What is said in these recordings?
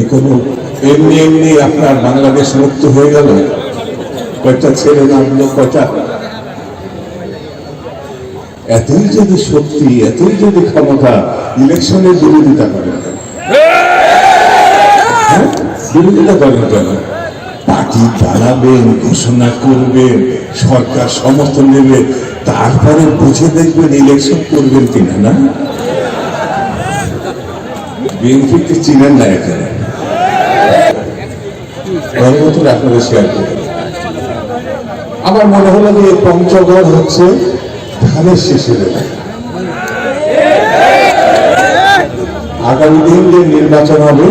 কোনো এমনি এমনি আপনার বাংলাদেশ মুক্ত হয়ে গেল? কয়টা ছেলে নামলো কয়টা এতই যদি শক্তি, এতই যদি ক্ষমতা, ইলেকশনের বিরোধিতা করেন হ্যাঁ? বিরোধিতা করেন কেন? পার্টি দাঁড়াবেন ঘোষণা করবেন, সরকার সমর্থন নেবে তারপরে বুঝে দেখবেন ইলেকশন করবেন কিনা, না? বিএনপিকে চিনেন না এখানে গণতন্ত্র আপনারা শেয়ার আমার মনে হলো যে পঞ্চগড় হচ্ছে ধানের এলাকা। আগামী দিন যে নির্বাচন হবে,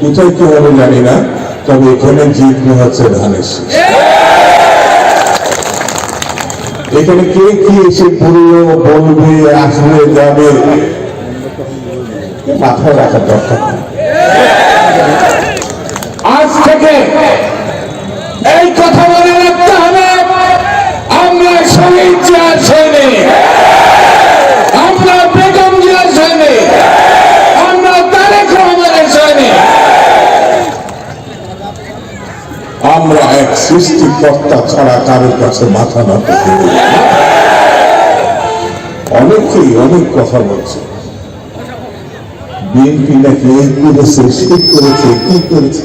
কোথায় কি হবে জানি না, তবে এখানে জিতবে হচ্ছে ধানের শেষ এখানে কে কি এসে বলল, বলবে, আসবে, যাবে মাথায় রাখার দরকার। আজ থেকে এই কথা মনে রাখতে হবে, আমরা শহীদ জিয়ার সৈনিক। আমরা বেগম জিয়ার সৈনিক। আমরা তারেক রহমানের সৈনিক। আমরা এক সৃষ্টিকর্তা ছাড়া কারোর কাছে মাথা নত। অনেকেই অনেক কথা বলছে। বিএনপি নাকি এই করেছে সে করেছে, কি করেছে?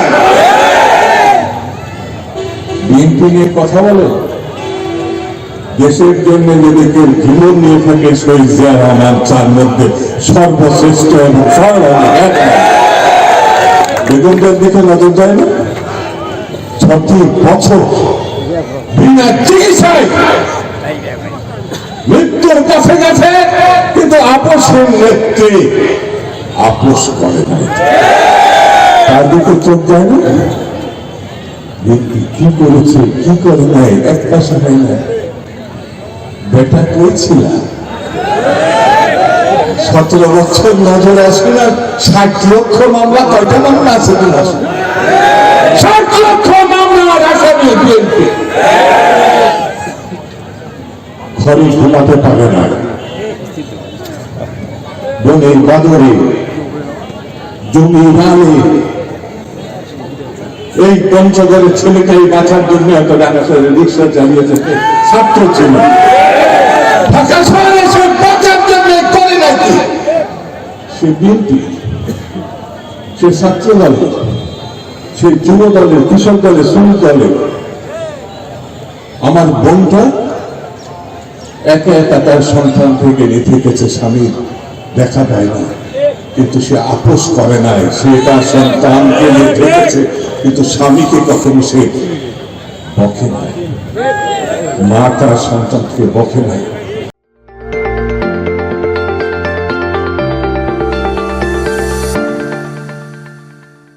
বিএনপি নিয়ে কথা বলে, দেশের জন্য যদি কেউ জীবন নিয়ে থাকে শহীদ জিয়া রহমান চার মধ্যে সর্বশ্রেষ্ঠ এবং সর্বাধিক নয়। দিকে নজর যায় না? ছটি বছর বিনা চিকিৎসায় মৃত্যুর কাছে গেছে, কিন্তু আপোষের নেত্রী আপোষ করে তার দিকে চোখ যায় না? ব্যক্তি কি করেছে, কি করে নাই, এক হয় না বেটা কইছিল সতেরো বছর নজর আসে না, ষাট লক্ষ মামলা, কয়টা মামলা আছে তোমার ষাট লক্ষ মামলার আসামি ঘরে ঘুমাতে পারে না। বনের বাদরে জমি রানে এই পঞ্চগড়ের ছেলেকে বাঁচার জন্য এত টাকা করে রিক্সা চালিয়ে যেতে ছাত্র ছিল। সে করে বিএনপি, সে ছাত্র সে যুব দলে, কৃষক দলে, শ্রমিক দলে। আমার বোনটা একা একা তার সন্তান থেকে নিতে গেছে স্বামীর দেখা দেয় না কিন্তু সে আপোষ করে নাই। সে তার সন্তানকে থেকেছে কিন্তু স্বামীকে কখনো সে বকে নাই। মা তার সন্তানকে বকে নাই।